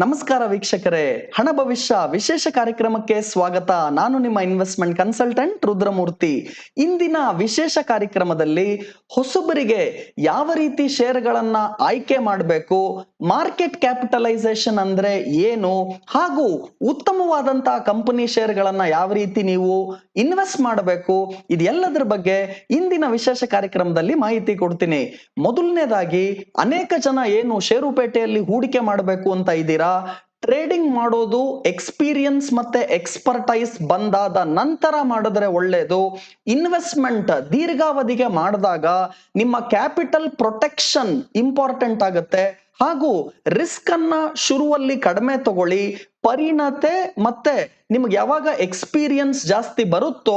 ನಮಸ್ಕಾರ ವೀಕ್ಷಕರೇ. ಹಣ ಭವಿಷ್ಯ ವಿಶೇಷ ಕಾರ್ಯಕ್ರಮಕ್ಕೆ ಸ್ವಾಗತ. ನಾನು ನಿಮ್ಮ ಇನ್ವೆಸ್ಟ್ಮೆಂಟ್ ಕನ್ಸಲ್ಟೆಂಟ್ ರುದ್ರಮೂರ್ತಿ. ಇಂದಿನ ವಿಶೇಷ ಕಾರ್ಯಕ್ರಮದಲ್ಲಿ ಹೊಸಬರಿಗೆ ಯಾವ ರೀತಿ ಶೇರ್ಗಳನ್ನ ಆಯ್ಕೆ ಮಾಡಬೇಕು ಮಾರ್ಕೆಟ್ ಕ್ಯಾಪಿಟಲೈಸೇಷನ್ ಅಂದ್ರೆ ಏನು? ಹಾಗೂ ಉತ್ತಮವಾದಂತಹ ಕಂಪನಿ ಷೇರ್ಗಳನ್ನ ಯಾವ ರೀತಿ ನೀವು ಇನ್ವೆಸ್ಟ್ ಮಾಡಬೇಕು? ಇದೆಲ್ಲದರ ಬಗ್ಗೆ ಇಂದಿನ ವಿಶೇಷ ಕಾರ್ಯಕ್ರಮದಲ್ಲಿ ಮಾಹಿತಿ ಕೊಡ್ತೀನಿ. ಮೊದಲನೇದಾಗಿ, ಅನೇಕ ಜನ ಏನು ಷೇರುಪೇಟೆಯಲ್ಲಿ ಹೂಡಿಕೆ ಮಾಡಬೇಕು ಅಂತ ಇದ್ದೀರಾ? ಟ್ರೇಡಿಂಗ್ ಮಾಡೋದು ಎಕ್ಸ್ಪೀರಿಯನ್ಸ್ ಮತ್ತೆ ಎಕ್ಸ್ಪರ್ಟೈಸ್ ಬಂದಾದ ನಂತರ ಮಾಡಿದ್ರೆ ಒಳ್ಳೇದು. ಇನ್ವೆಸ್ಟ್ಮೆಂಟ್ ದೀರ್ಘಾವಧಿಗೆ ಮಾಡಿದಾಗ ನಿಮ್ಮ ಕ್ಯಾಪಿಟಲ್ ಪ್ರೊಟೆಕ್ಷನ್ ಇಂಪಾರ್ಟೆಂಟ್ ಆಗುತ್ತೆ. ಹಾಗೂ ರಿಸ್ಕ್ ಅನ್ನ ಶುರುವಲ್ಲಿ ಕಡಿಮೆ ತಗೊಳ್ಳಿ, ಪರಿಣತೆ ಮತ್ತೆ ನಿಮ್ಗೆ ಯಾವಾಗ ಎಕ್ಸ್ಪೀರಿಯನ್ಸ್ ಜಾಸ್ತಿ ಬರುತ್ತೋ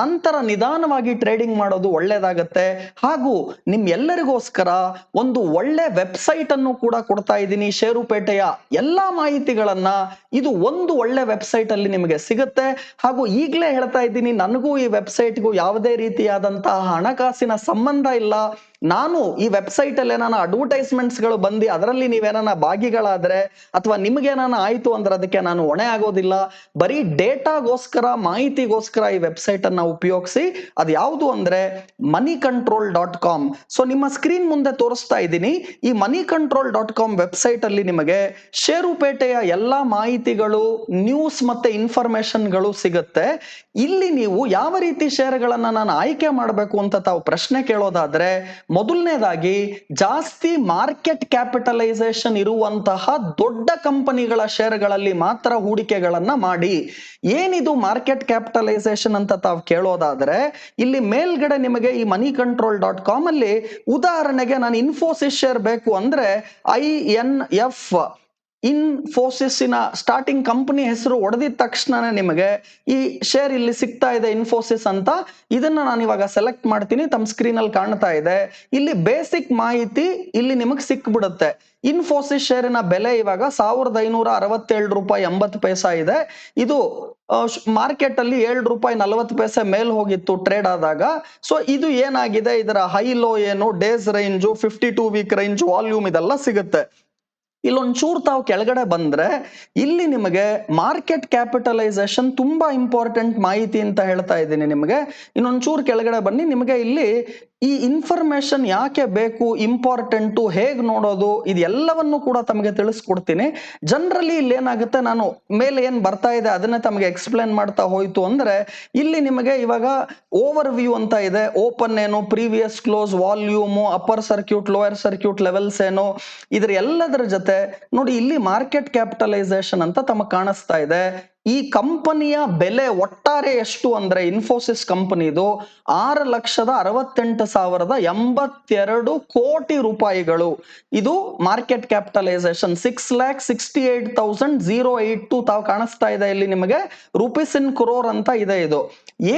ನಂತರ ನಿಧಾನವಾಗಿ ಟ್ರೇಡಿಂಗ್ ಮಾಡೋದು ಒಳ್ಳೇದಾಗತ್ತೆ. ಹಾಗೂ ನಿಮ್ ಎಲ್ಲರಿಗೋಸ್ಕರ ಒಂದು ಒಳ್ಳೆ ವೆಬ್ಸೈಟ್ ಅನ್ನು ಕೂಡ ಕೊಡ್ತಾ ಇದ್ದೀನಿ ಷೇರುಪೇಟೆಯ ಎಲ್ಲಾ ಮಾಹಿತಿಗಳನ್ನ. ಇದು ಒಂದು ಒಳ್ಳೆ ವೆಬ್ಸೈಟ್ ಅಲ್ಲಿ ನಿಮಗೆ ಸಿಗುತ್ತೆ. ಹಾಗೂ ಈಗಲೇ ಹೇಳ್ತಾ ಇದ್ದೀನಿ, ನನಗೂ ಈ ವೆಬ್ಸೈಟ್ಗೂ ಯಾವುದೇ ರೀತಿಯಾದಂತಹ ಹಣಕಾಸಿನ ಸಂಬಂಧ ಇಲ್ಲ. ನಾನು ಈ ವೆಬ್ಸೈಟ್ ಅಲ್ಲಿ ಏನಾನ ಅಡ್ವರ್ಟೈಸ್ಮೆಂಟ್ಸ್ಗಳು ಬಂದು ಅದರಲ್ಲಿ ನೀವೇನಾನ ಭಾಗಿಗಳಾದ್ರೆ ಅಥವಾ ನಿಮ್ಗೇನಾನ ಆಯ್ತು ಅಂದ್ರೆ ಅದಕ್ಕೆ ನಾನು ಹೊಣೆ ಆಗೋದಿಲ್ಲ. ಬರೀ ಡೇಟಾಗೋಸ್ಕರ ಮಾಹಿತಿಗೋಸ್ಕರ ಈ ವೆಬ್ಸೈಟ್ ಅನ್ನ ಉಪಯೋಗಿಸಿ ಅದು ಯಾವುದು ಅಂದ್ರೆ money control dot com so ನಿಮ್ಮ ಸ್ಕ್ರೀನ್ ಮುಂದೆ ತೋರಿಸ್ತಾ ಇದ್ದೀನಿ. ಈ money control dot com website ಅಲ್ಲಿ ನಿಮಗೆ ಷೇರುಪೇಟೆಯ ಎಲ್ಲಾ ಮಾಹಿತಿಗಳು ನ್ಯೂಸ್ ಮತ್ತೆ ಇನ್ಫಾರ್ಮೇಶನ್ಗಳು ಸಿಗುತ್ತೆ. ಇಲ್ಲಿ ನೀವು ಯಾವ ರೀತಿ ಶೇರ್ಗಳನ್ನ ನಾನು ಆಯ್ಕೆ ಮಾಡಬೇಕು ಅಂತ ತಾವು ಪ್ರಶ್ನೆ ಕೇಳೋದಾದ್ರೆ ಮೊದಲನೇದಾಗಿ ಜಾಸ್ತಿ ಮಾರ್ಕೆಟ್ ಕ್ಯಾಪಿಟಲೈಸೇಷನ್ ಇರುವಂತಹ ದೊಡ್ಡ ಕಂಪನಿಗಳ ಶೇರ್ಗಳಲ್ಲಿ ಮಾತ್ರ ಹೂಡಿಕೆಗಳನ್ನ ಮಾಡಿ. ಏನಿದು ಮಾರ್ಕೆಟ್ ಕ್ಯಾಪಿಟಲೈಸೇಷನ್ ಅಂತ ತಾವು ಕೇಳೋದಾದ್ರೆ, ಇಲ್ಲಿ ಮೇಲ್ಗಡೆ ನಿಮಗೆ ಈ ಮನಿ ಕಂಟ್ರೋಲ್ ಡಾಟ್ ಕಾಮ್ ಅಲ್ಲಿ ಉದಾಹರಣೆಗೆ ನಾನು ಇನ್ಫೋಸಿಸ್ ಶೇರ್ ಬೇಕು ಅಂದ್ರೆ ಐ ಎನ್ ಎಫ್ ಇನ್ಫೋಸಿಸ್ನ ಸ್ಟಾರ್ಟಿಂಗ್ ಕಂಪನಿ ಹೆಸರು ಒಡೆದಿದ ತಕ್ಷಣನೇ ನಿಮಗೆ ಈ ಶೇರ್ ಇಲ್ಲಿ ಸಿಗ್ತಾ ಇದೆ ಇನ್ಫೋಸಿಸ್ ಅಂತ. ಇದನ್ನ ನಾನು ಇವಾಗ ಸೆಲೆಕ್ಟ್ ಮಾಡ್ತೀನಿ. ತಮ್ಮ ಸ್ಕ್ರೀನ್ ಅಲ್ಲಿ ಕಾಣ್ತಾ ಇದೆ. ಇಲ್ಲಿ ಬೇಸಿಕ್ ಮಾಹಿತಿ ಇಲ್ಲಿ ನಿಮಗೆ ಸಿಕ್ಬಿಡುತ್ತೆ. ಇನ್ಫೋಸಿಸ್ ಶೇರಿನ ಬೆಲೆ ಇವಾಗ ಸಾವಿರದ ಐನೂರ ಅರವತ್ತೇಳು ರೂಪಾಯಿ ಎಂಬತ್ತು ಪೈಸಾ ಇದೆ. ಇದು ಮಾರ್ಕೆಟ್ ಅಲ್ಲಿ ಏಳು ರೂಪಾಯಿ ನಲವತ್ತು ಪೈಸೆ ಮೇಲ್ ಹೋಗಿತ್ತು ಟ್ರೇಡ್ ಆದಾಗ. ಸೊ ಇದು ಏನಾಗಿದೆ? ಇದರ ಹೈ ಲೋ ಏನು? Days range fifty two week range volume ಇದೆಲ್ಲ ಸಿಗುತ್ತೆ. ಇಲ್ಲೊಂಚೂರು ತಾವು ಕೆಳಗಡೆ ಬಂದ್ರೆ ಇಲ್ಲಿ ನಿಮಗೆ ಮಾರ್ಕೆಟ್ ಕ್ಯಾಪಿಟಲೈಸೇಷನ್ ತುಂಬಾ ಇಂಪಾರ್ಟೆಂಟ್ ಮಾಹಿತಿ ಅಂತ ಹೇಳ್ತಾ ಇದ್ದೀನಿ ನಿಮಗೆ. ಇನ್ನೊಂಚೂರು ಕೆಳಗಡೆ ಬನ್ನಿ, ನಿಮಗೆ ಇಲ್ಲಿ ಈ ಇನ್ಫಾರ್ಮೇಶನ್ ಯಾಕೆ ಬೇಕು ಇಂಪಾರ್ಟೆಂಟು ಹೇಗೆ ನೋಡೋದು, ಇದೆಲ್ಲವನ್ನು ಕೂಡ ತಮಗೆ ತಿಳಿಸ್ಕೊಡ್ತೀನಿ. ಜನರಲಿ ಇಲ್ಲಿ ಏನಾಗುತ್ತೆ, ನಾನು ಮೇಲೆ ಏನು ಬರ್ತಾ ಇದೆ, ಅದನ್ನೇ ತಮಗೆ ಎಕ್ಸ್ಪ್ಲೇನ್ ಮಾಡ್ತಾ ಹೋಯ್ತು ಅಂದ್ರೆ, ಇಲ್ಲಿ ನಿಮಗೆ ಇವಾಗ ಓವರ್ ವ್ಯೂ ಅಂತ ಇದೆ. ಓಪನ್ ಏನು previous close volume upper circuit lower circuit levels ಏನು, ಇದ್ರ ಎಲ್ಲದರ ಜೊತೆ, ನೋಡಿ, ಇಲ್ಲಿ ಮಾರ್ಕೆಟ್ ಕ್ಯಾಪಿಟಲೈಸೇಷನ್ ಅಂತ ತಮಗೆ ಕಾಣಿಸ್ತಾ ಇದೆ. ಈ ಕಂಪನಿಯ ಬೆಲೆ ಒಟ್ಟಾರೆ ಎಷ್ಟು ಅಂದ್ರೆ ಇನ್ಫೋಸಿಸ್ ಕಂಪನಿದು ಆರು ಲಕ್ಷದ ಅರವತ್ತೆಂಟು ಸಾವಿರದ ಎಂಬತ್ತೆರಡು ಕೋಟಿ ರೂಪಾಯಿಗಳು. ಇದು market capitalisation six lakh sixty eight thousand zero eight two ತಾವು ಕಾಣಿಸ್ತಾ ಇದೆ ಇಲ್ಲಿ ನಿಮಗೆ ರುಪೀಸ್ ಇನ್ ಕ್ರೋರ್ ಅಂತ ಇದೆ ಇದು.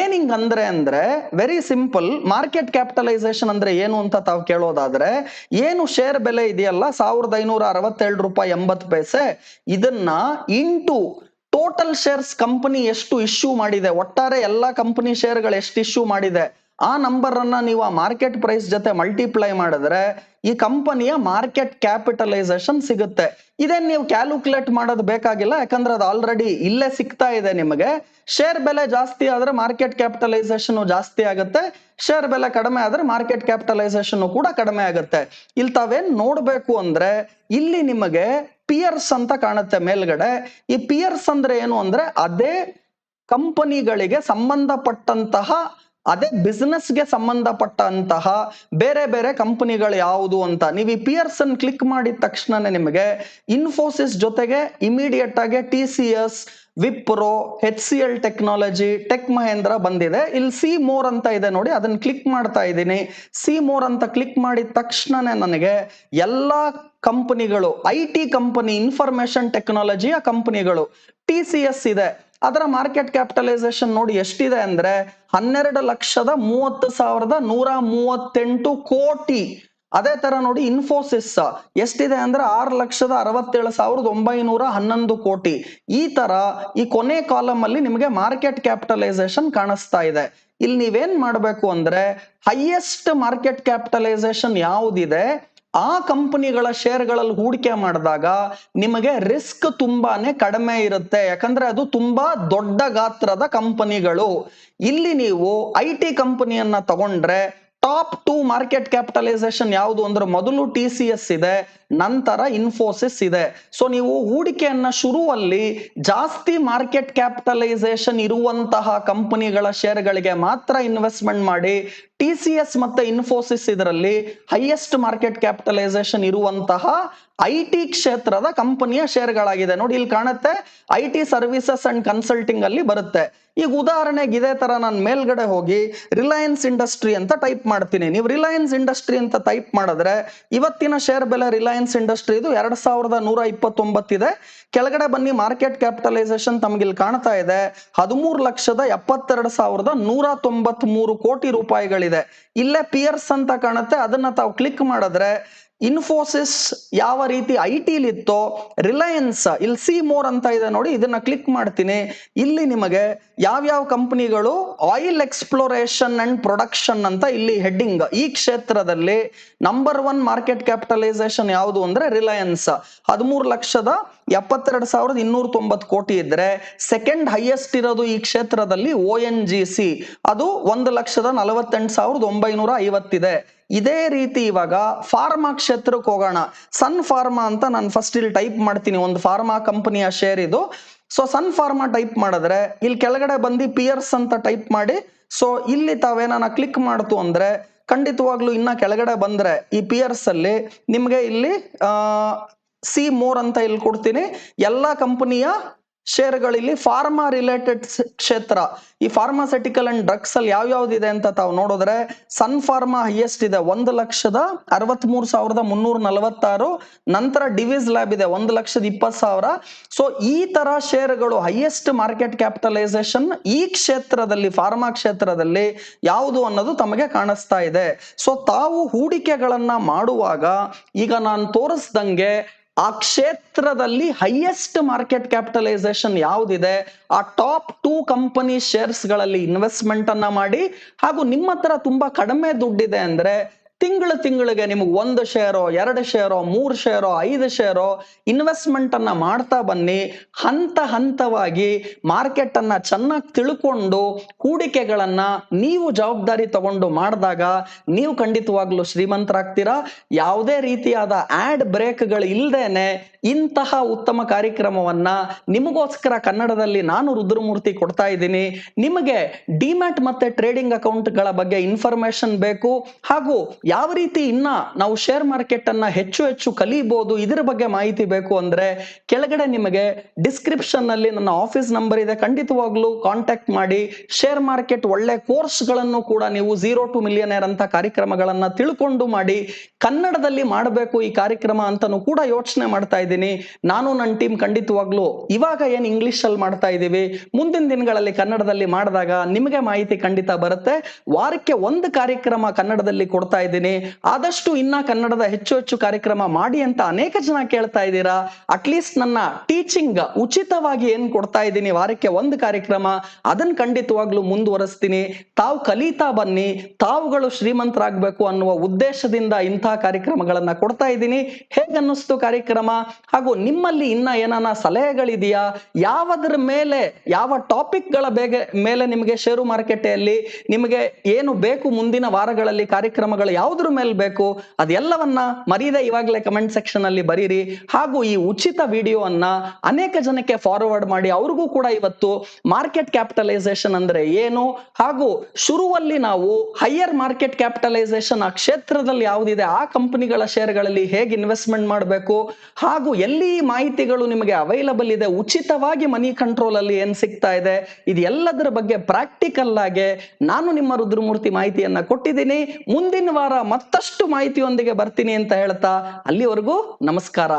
ಏನಿಂಗ್ ಅಂದ್ರೆ ಅಂದ್ರೆ ವೆರಿ ಸಿಂಪಲ್ ಮಾರ್ಕೆಟ್ ಕ್ಯಾಪಿಟಲೈಸೇಷನ್ ಅಂದ್ರೆ ಏನು ಅಂತ ತಾವು ಕೇಳೋದಾದ್ರೆ ಏನು ಶೇರ್ ಬೆಲೆ ಇದೆಯಲ್ಲ ಸಾವಿರದ ಐನೂರ ಅರವತ್ತೇಳು ರೂಪಾಯಿ ಎಂಬತ್ತು ಪೈಸೆ. ಇದನ್ನ ಇಂಟು ಟೋಟಲ್ ಶೇರ್ಸ್ ಕಂಪನಿ ಎಷ್ಟು ಇಶ್ಯೂ ಮಾಡಿದೆ? ಒಟ್ಟಾರೆ ಎಲ್ಲ ಕಂಪನಿ ಶೇರ್ಗಳು ಎಷ್ಟು ಇಶ್ಯೂ ಮಾಡಿದೆ? ಆ ನಂಬರ್ ಅನ್ನ ನೀವು ಆ ಮಾರ್ಕೆಟ್ ಪ್ರೈಸ್ ಜೊತೆ ಮಲ್ಟಿಪ್ಲೈ ಮಾಡಿದ್ರೆ ಈ ಕಂಪನಿಯ ಮಾರ್ಕೆಟ್ ಕ್ಯಾಪಿಟಲೈಸೇಷನ್ ಸಿಗುತ್ತೆ. ಇದೇನ್ ನೀವು ಕ್ಯಾಲ್ಕುಲೇಟ್ ಮಾಡೋದು ಬೇಕಾಗಿಲ್ಲ, ಯಾಕಂದ್ರೆ ಅದು ಆಲ್ರೆಡಿ ಇಲ್ಲೇ ಸಿಗ್ತಾ ಇದೆ ನಿಮಗೆ. ಶೇರ್ ಬೆಲೆ ಜಾಸ್ತಿ ಆದ್ರೆ ಮಾರ್ಕೆಟ್ ಕ್ಯಾಪಿಟಲೈಸೇಷನ್ ಜಾಸ್ತಿ ಆಗುತ್ತೆ. ಶೇರ್ ಬೆಲೆ ಕಡಿಮೆ ಆದ್ರೆ ಮಾರ್ಕೆಟ್ ಕ್ಯಾಪಿಟಲೈಸೇಷನ್ ಕೂಡ ಕಡಿಮೆ ಆಗುತ್ತೆ. ಇಲ್ಲಿ ತಾವೇನ್ ನೋಡ್ಬೇಕು ಅಂದ್ರೆ ಇಲ್ಲಿ ನಿಮಗೆ ಪಿಯರ್ಸ್ ಅಂತ ಕಾಣುತ್ತೆ ಮೇಲ್ಗಡೆ. ಈ ಪಿಯರ್ಸ್ ಅಂದ್ರೆ ಏನು ಅಂದ್ರೆ ಅದೇ ಕಂಪನಿಗಳಿಗೆ ಸಂಬಂಧಪಟ್ಟಂತಹ, ಅದೇ ಬಿಸ್ನೆಸ್ಗೆ ಸಂಬಂಧಪಟ್ಟಂತಹ ಬೇರೆ ಬೇರೆ ಕಂಪನಿಗಳು ಯಾವುದು ಅಂತ. ನೀವು ಈ ಪಿಯರ್ಸ್ ಅನ್ನು ಕ್ಲಿಕ್ ಮಾಡಿದ ತಕ್ಷಣನೇ ನಿಮಗೆ ಇನ್ಫೋಸಿಸ್ ಜೊತೆಗೆ ಇಮಿಡಿಯೇಟ್ ಆಗಿ T C S Wipro H C L technology Tech Mahindra ಬಂದಿದೆ. ಇಲ್ಲಿ ಸಿ ಮೋರ್ ಅಂತ ಇದೆ ನೋಡಿ, ಅದನ್ನ ಕ್ಲಿಕ್ ಮಾಡ್ತಾ ಇದ್ದೀನಿ. ಸಿ ಮೋರ್ ಅಂತ ಕ್ಲಿಕ್ ಮಾಡಿದ ತಕ್ಷಣನೇ ನನಗೆ ಎಲ್ಲಾ ಕಂಪನಿಗಳು ಐ ಟಿ ಕಂಪನಿ ಇನ್ಫಾರ್ಮೇಶನ್ ಟೆಕ್ನಾಲಜಿಯ ಕಂಪನಿಗಳು ಟಿ ಸಿ ಎಸ್ ಇದೆ. ಅದರ ಮಾರ್ಕೆಟ್ ಕ್ಯಾಪಿಟಲೈಸೇಷನ್ ನೋಡಿ ಎಷ್ಟಿದೆ ಅಂದ್ರೆ ಹನ್ನೆರಡು ಲಕ್ಷದ ಮೂವತ್ತು ಸಾವಿರದ ನೂರ ಮೂವತ್ತೆಂಟು ಕೋಟಿ. ಅದೇ ತರ ನೋಡಿ ಇನ್ಫೋಸಿಸ್ ಎಷ್ಟಿದೆ ಅಂದ್ರೆ ಆರು ಲಕ್ಷದ ಅರವತ್ತೇಳು ಸಾವಿರದ ಒಂಬೈನೂರ ಹನ್ನೊಂದು ಕೋಟಿ. ಈ ತರ ಈ ಕೊನೆ ಕಾಲಮ್ ಅಲ್ಲಿ ನಿಮಗೆ ಮಾರ್ಕೆಟ್ ಕ್ಯಾಪಿಟಲೈಸೇಷನ್ ಕಾಣಿಸ್ತಾ ಇದೆ. ಇಲ್ಲಿ ನೀವೇನ್ ಮಾಡಬೇಕು ಅಂದ್ರೆ ಹೈಯೆಸ್ಟ್ ಮಾರ್ಕೆಟ್ ಕ್ಯಾಪಿಟಲೈಸೇಷನ್ ಯಾವುದಿದೆ? ಆ ಕಂಪನಿಗಳ ಶೇರ್ಗಳಲ್ಲಿ ಹೂಡಿಕೆ ಮಾಡಿದಾಗ ನಿಮಗೆ ರಿಸ್ಕ್ ತುಂಬಾನೇ ಕಡಿಮೆ ಇರುತ್ತೆ. ಯಾಕಂದ್ರೆ ಅದು ತುಂಬಾ ದೊಡ್ಡ ಗಾತ್ರದ ಕಂಪನಿಗಳು. ಇಲ್ಲಿ ನೀವು ಐ ಟಿ ಕಂಪನಿಯನ್ನ ತಗೊಂಡ್ರೆ ಟಾಪ್ ಟು ಮಾರ್ಕೆಟ್ ಕ್ಯಾಪಿಟಲೈಸೇಷನ್ ಯಾವುದು ಅಂದ್ರೆ ಮೊದಲು ಟಿ ಸಿ ಎಸ್ ಇದೆ, ನಂತರ ಇನ್ಫೋಸಿಸ್ ಇದೆ. ಸೊ ನೀವು ಹೂಡಿಕೆಯನ್ನ ಶುರುವಲ್ಲಿ ಜಾಸ್ತಿ ಮಾರ್ಕೆಟ್ ಕ್ಯಾಪಿಟಲೈಸೇಷನ್ ಇರುವಂತಹ ಕಂಪನಿಗಳ ಶೇರ್ಗಳಿಗೆ ಮಾತ್ರ ಇನ್ವೆಸ್ಟ್ಮೆಂಟ್ ಮಾಡಿ ಟಿ ಸಿ ಎಸ್ ಮತ್ತೆ ಇನ್ಫೋಸಿಸ್ ಇದರಲ್ಲಿ ಹೈಯೆಸ್ಟ್ ಮಾರ್ಕೆಟ್ ಕ್ಯಾಪಿಟಲೈಸೇಷನ್ ಇರುವಂತಹ ಐ ಟಿ ಕ್ಷೇತ್ರದ ಕಂಪನಿಯ ಶೇರ್ಗಳಾಗಿದೆ ನೋಡಿ, ಇಲ್ಲಿ ಕಾಣುತ್ತೆ I T services and consulting ಅಲ್ಲಿ ಬರುತ್ತೆ. ಈಗ ಉದಾಹರಣೆಗೆ ಇದೇ ತರ ನಾನು ಮೇಲ್ಗಡೆ ಹೋಗಿ ರಿಲಯನ್ಸ್ ಇಂಡಸ್ಟ್ರಿ ಅಂತ ಟೈಪ್ ಮಾಡ್ತೀನಿ. ನೀವು ರಿಲಯನ್ಸ್ ಇಂಡಸ್ಟ್ರಿ ಅಂತ ಟೈಪ್ ಮಾಡಿದ್ರೆ ಇವತ್ತಿನ ಶೇರ್ ಬೆಲೆ ರಿಲಯನ್ಸ್ ಇಂಡಸ್ಟ್ರಿ ಇದು ಎರಡ್ ಸಾವಿರದ ನೂರ ಇಪ್ಪತ್ತೊಂಬತ್ತಿದೆ ಕೆಳಗಡೆ ಬನ್ನಿ ಮಾರ್ಕೆಟ್ ಕ್ಯಾಪಿಟಲೈಸೇಷನ್ ತಮ್ಗೆ ಇಲ್ಲಿ ಕಾಣ್ತಾ ಇದೆ. ಹದಿಮೂರು ಲಕ್ಷದ ಎಪ್ಪತ್ತೆರಡು ಸಾವಿರದ ನೂರ ತೊಂಬತ್ ಮೂರು ಕೋಟಿ ರೂಪಾಯಿಗಳಿದೆ ಇಲ್ಲೇ ಪಿಯರ್ಸ್ ಅಂತ ಕಾಣುತ್ತೆ. ಅದನ್ನ ತಾವು ಕ್ಲಿಕ್ ಮಾಡಿದ್ರೆ ಇನ್ಫೋಸಿಸ್ ಯಾವ ರೀತಿ ಐ ಟಿಲಿತ್ತೋ ರಿಲಯನ್ಸ್ ಇಲ್ಲಿ ಸಿ ಮೋರ್ ಅಂತ ಇದೆ ನೋಡಿ, ಇದನ್ನ ಕ್ಲಿಕ್ ಮಾಡ್ತೀನಿ. ಇಲ್ಲಿ ನಿಮಗೆ ಯಾವ್ಯಾವ ಕಂಪನಿಗಳು ಆಯಿಲ್ ಎಕ್ಸ್ಪ್ಲೋರೇಷನ್ ಅಂಡ್ ಪ್ರೊಡಕ್ಷನ್ ಅಂತ ಇಲ್ಲಿ ಹೆಡ್ಡಿಂಗ್ ಈ ಕ್ಷೇತ್ರದಲ್ಲಿ ನಂಬರ್ ಒನ್ ಮಾರ್ಕೆಟ್ ಕ್ಯಾಪಿಟಲೈಸೇಷನ್ ಯಾವುದು ಅಂದ್ರೆ ರಿಲಯನ್ಸ್ ಹದಿಮೂರು ಲಕ್ಷದ ಎಪ್ಪತ್ತೆರಡು ಸಾವಿರದ ಇನ್ನೂರ ತೊಂಬತ್ತು ಕೋಟಿ ಇದ್ರೆ ಸೆಕೆಂಡ್ ಹೈಯೆಸ್ಟ್ ಇರೋದು ಈ ಕ್ಷೇತ್ರದಲ್ಲಿ ಓ ಎನ್ ಜಿ ಸಿ ಅದು ಒಂದು ಲಕ್ಷದ ನಲವತ್ತೆಂಟು ಸಾವಿರದ ಒಂಬೈನೂರ ಐವತ್ತಿದೆ ಇದೇ ರೀತಿ ಇವಾಗ ಫಾರ್ಮಾ ಕ್ಷೇತ್ರಕ್ಕೆ ಹೋಗೋಣ. ಸನ್ ಫಾರ್ಮಾ ಅಂತ ನಾನು ಫಸ್ಟ್ ಇಲ್ಲಿ ಟೈಪ್ ಮಾಡ್ತೀನಿ. ಒಂದು ಫಾರ್ಮಾ ಕಂಪನಿಯ ಶೇರ್ ಇದು. ಸೊ ಸನ್ ಫಾರ್ಮಾ ಟೈಪ್ ಮಾಡಿದ್ರೆ, ಇಲ್ಲಿ ಕೆಳಗಡೆ ಬಂದು ಪಿಯರ್ಸ್ ಅಂತ ಟೈಪ್ ಮಾಡಿ. ಸೊ ಇಲ್ಲಿ ತಾವೇನಾನ ಕ್ಲಿಕ್ ಮಾಡ್ತು ಅಂದ್ರೆ, ಖಂಡಿತವಾಗ್ಲೂ ಇನ್ನ ಕೆಳಗಡೆ ಬಂದ್ರೆ, ಈ ಪಿಯರ್ಸ್ ಅಲ್ಲಿ ನಿಮ್ಗೆ ಇಲ್ಲಿ ಸಿ ಮೋರ್ ಅಂತ ಇಲ್ಲಿ ಕೊಡ್ತೀನಿ. ಎಲ್ಲಾ ಕಂಪನಿಯ ಶೇರ್ಗಳಿಲ್ಲಿ ಫಾರ್ಮಾ ರಿಲೇಟೆಡ್ ಕ್ಷೇತ್ರ. ಈ ಫಾರ್ಮಾಸೆಟಿಕಲ್ ಅಂಡ್ ಡ್ರಗ್ಸ್ ಅಲ್ಲಿ ಯಾವ್ಯಾವ್ದು ಇದೆ ಅಂತ ತಾವು ನೋಡಿದ್ರೆ ಸನ್ ಫಾರ್ಮಾ ಹೈಯೆಸ್ಟ್ ಇದೆ, ಒಂದು ಲಕ್ಷದ ಅರವತ್ತ್ ಮೂರು ಸಾವಿರದ ಮುನ್ನೂರ ನಲವತ್ತಾರು. ನಂತರ ಡಿವಿಸ್ ಲ್ಯಾಬ್ ಇದೆ, ಒಂದು ಲಕ್ಷದ ಇಪ್ಪತ್ತು ಸಾವಿರ. ಸೊ ಈ ತರ ಶೇರ್ಗಳು ಹೈಯೆಸ್ಟ್ ಮಾರ್ಕೆಟ್ ಕ್ಯಾಪಿಟಲೈಸೇಷನ್ ಈ ಕ್ಷೇತ್ರದಲ್ಲಿ ಫಾರ್ಮಾ ಕ್ಷೇತ್ರದಲ್ಲಿ ಯಾವುದು ಅನ್ನೋದು ತಮಗೆ ಕಾಣಿಸ್ತಾ ಇದೆ. ಸೊ ತಾವು ಹೂಡಿಕೆಗಳನ್ನ ಮಾಡುವಾಗ, ಈಗ ನಾನು ತೋರಿಸ್ದಂಗೆ ಆ ಕ್ಷೇತ್ರದಲ್ಲಿ ಹೈಯೆಸ್ಟ್ ಮಾರ್ಕೆಟ್ ಕ್ಯಾಪಿಟಲೈಸೇಷನ್ ಯಾವುದಿದೆ? ಆ ಟಾಪ್ ಟೂ ಕಂಪನಿ ಶೇರ್ಸ್ಗಳಲ್ಲಿ ಇನ್ವೆಸ್ಟ್ಮೆಂಟ್ ಅನ್ನ ಮಾಡಿ ಹಾಗೂ ನಿಮ್ಮ ಹತ್ರ ತುಂಬಾ ಕಡಿಮೆ ದುಡ್ಡಿದೆ ಅಂದ್ರೆ ತಿಂಗಳು ತಿಂಗಳಿಗೆ ನಿಮಗೆ ಒಂದು ಶೇರೋ ಎರಡು ಶೇರೋ ಮೂರು ಶೇರೋ ಐದು ಶೇರೋ ಇನ್ವೆಸ್ಟ್ಮೆಂಟ್ ಅನ್ನ ಮಾಡ್ತಾ ಬನ್ನಿ. ಹಂತ ಹಂತವಾಗಿ ಮಾರ್ಕೆಟ್ ಅನ್ನ ಚೆನ್ನಾಗಿ ತಿಳ್ಕೊಂಡು ಹೂಡಿಕೆಗಳನ್ನ ನೀವು ಜವಾಬ್ದಾರಿ ತಗೊಂಡು ಮಾಡಿದಾಗ ನೀವು ಖಂಡಿತವಾಗ್ಲೂ ಶ್ರೀಮಂತರಾಗ್ತೀರಾ? ಯಾವುದೇ ರೀತಿಯಾದ ಆಡ್ ಬ್ರೇಕ್ಗಳು ಇಲ್ದೇನೆ ಇಂತಹ ಉತ್ತಮ ಕಾರ್ಯಕ್ರಮವನ್ನ ನಿಮಗೋಸ್ಕರ ಕನ್ನಡದಲ್ಲಿ ನಾನು ರುದ್ರಮೂರ್ತಿ ಕೊಡ್ತಾ ಇದ್ದೀನಿ. ನಿಮಗೆ ಡಿಮ್ಯಾಟ್ ಮತ್ತೆ ಟ್ರೇಡಿಂಗ್ ಅಕೌಂಟ್ಗಳ ಬಗ್ಗೆ ಇನ್ಫಾರ್ಮೇಶನ್ ಬೇಕು. ಹಾಗೂ ಯಾವ ರೀತಿ ಇನ್ನ ನಾವು ಶೇರ್ ಮಾರ್ಕೆಟ್ ಅನ್ನ ಹೆಚ್ಚು ಹೆಚ್ಚು ಕಲಿಬಹುದು ಇದರ ಬಗ್ಗೆ ಮಾಹಿತಿ ಬೇಕು ಅಂದ್ರೆ ಕೆಳಗಡೆ ನಿಮಗೆ ಡಿಸ್ಕ್ರಿಪ್ಷನ್ನಲ್ಲಿ ನನ್ನ ಆಫೀಸ್ ನಂಬರ್ ಇದೆ. ಖಂಡಿತವಾಗ್ಲೂ ಕಾಂಟ್ಯಾಕ್ಟ್ ಮಾಡಿ. ಶೇರ್ ಮಾರ್ಕೆಟ್ ಒಳ್ಳೆ ಕೋರ್ಸ್ಗಳನ್ನು ಕೂಡ ನೀವು ಝೀರೋ ಟು ಮಿಲಿಯನೇರ್ ಅಂತ ಕಾರ್ಯಕ್ರಮಗಳನ್ನ ತಿಳ್ಕೊಂಡು ಮಾಡಿ. ಕನ್ನಡದಲ್ಲಿ ಮಾಡಬೇಕು ಈ ಕಾರ್ಯಕ್ರಮ ಅಂತಾನು ಕೂಡ ಯೋಚನೆ ಮಾಡ್ತಾ ಇದ್ದೀನಿ. ನಾನು ನನ್ನ ಟೀಮ್ ಖಂಡಿತವಾಗ್ಲೂ ಇವಾಗ ಏನ್ ಇಂಗ್ಲಿಷ್ ಅಲ್ಲಿ ಮಾಡ್ತಾ ಇದ್ದೀವಿ. ಮುಂದಿನ ದಿನಗಳಲ್ಲಿ ಕನ್ನಡದಲ್ಲಿ ಮಾಡಿದಾಗ ನಿಮಗೆ ಮಾಹಿತಿ ಖಂಡಿತ ಬರುತ್ತೆ. ವಾರಕ್ಕೆ ಒಂದು ಕಾರ್ಯಕ್ರಮ ಕನ್ನಡದಲ್ಲಿ ಕೊಡ್ತಾ ಇದ್ದೀನಿ ಆದಷ್ಟು ಇನ್ನ ಕನ್ನಡದ ಹೆಚ್ಚು ಹೆಚ್ಚು ಕಾರ್ಯಕ್ರಮ ಮಾಡಿ ಅಂತ ಅನೇಕ ಜನ ಕೇಳ್ತಾ ಇದ್ದೀರಾ. ಅಟ್ಲೀಸ್ಟ್ ನನ್ನ ಟೀಚಿಂಗ್ ಉಚಿತವಾಗಿ ಏನ್ ಕೊಡ್ತಾ ಇದ್ದೀನಿ ವಾರಕ್ಕೆ ಒಂದು ಕಾರ್ಯಕ್ರಮ ಅದನ್ನ ಖಂಡಿತವಾಗ್ಲೂ ಮುಂದುವರಿಸ್ತೀನಿ. ತಾವು ಕಲಿತಾ ಬನ್ನಿ, ತಾವುಗಳು ಶ್ರೀಮಂತರಾಗಬೇಕು ಅನ್ನುವ ಉದ್ದೇಶದಿಂದ ಇಂತಹ ಕಾರ್ಯಕ್ರಮಗಳನ್ನ ಕೊಡ್ತಾ ಇದ್ದೀನಿ. ಹೇಗನ್ನಿಸ್ತು ಕಾರ್ಯಕ್ರಮ? ಹಾಗೂ ನಿಮ್ಮಲ್ಲಿ ಇನ್ನ ಏನಾನ ಸಲಹೆಗಳಿದೆಯಾ? ಯಾವದ್ರ ಮೇಲೆ, ಯಾವ ಟಾಪಿಕ್ಗಳ ಬೇಗ, ಮೇಲೆ ನಿಮಗೆ ಷೇರು ಮಾರುಕಟ್ಟೆಯಲ್ಲಿ ನಿಮಗೆ ಏನು ಬೇಕು ಮುಂದಿನ ವಾರಗಳಲ್ಲಿ ಕಾರ್ಯಕ್ರಮಗಳು ಯಾವುದ್ರ ಮೇಲೆ ಬೇಕು ಅದೆಲ್ಲವನ್ನ ಮರೀದೆ ಇವಾಗಲೇ ಕಮೆಂಟ್ ಸೆಕ್ಷನ್ ಅಲ್ಲಿ ಬರೀರಿ. ಹಾಗೂ ಈ ಉಚಿತ ವಿಡಿಯೋವನ್ನ ಅನೇಕ ಜನಕ್ಕೆ ಫಾರ್ವರ್ಡ್ ಮಾಡಿ ಅವ್ರಿಗೂ ಕೂಡ ಇವತ್ತು ಮಾರ್ಕೆಟ್ ಕ್ಯಾಪಿಟಲೈಸೇಷನ್ ಅಂದ್ರೆ ಏನು? ಹಾಗೂ ಶುರುವಲ್ಲಿ ನಾವು ಹೈಯರ್ ಮಾರ್ಕೆಟ್ ಕ್ಯಾಪಿಟಲೈಸೇಷನ್ ಆ ಕ್ಷೇತ್ರದಲ್ಲಿ ಯಾವುದಿದೆ, ಆ ಕಂಪನಿಗಳ ಶೇರ್ಗಳಲ್ಲಿ ಹೇಗೆ ಇನ್ವೆಸ್ಟ್ಮೆಂಟ್ ಮಾಡಬೇಕು? ಹಾಗೂ ಎಲ್ಲಿ ಮಾಹಿತಿಗಳು ನಿಮಗೆ ಅವೈಲಬಲ್ ಇದೆ, ಉಚಿತವಾಗಿ ಮನಿ ಕಂಟ್ರೋಲ್ ಅಲ್ಲಿ ಏನ್ ಸಿಗ್ತಾ ಇದೆ? ಇದು ಎಲ್ಲದರ ಬಗ್ಗೆ ಪ್ರಾಕ್ಟಿಕಲ್ ಆಗಿ ನಾನು ನಿಮ್ಮ ರುದ್ರಮೂರ್ತಿ ಮಾಹಿತಿಯನ್ನ ಕೊಟ್ಟಿದ್ದೀನಿ. ಮುಂದಿನ ವಾರ ಮತ್ತಷ್ಟು ಮಾಹಿತಿಯೊಂದಿಗೆ ಬರ್ತೀನಿ ಅಂತ ಹೇಳ್ತಾ ಅಲ್ಲಿವರೆಗೂ ನಮಸ್ಕಾರ.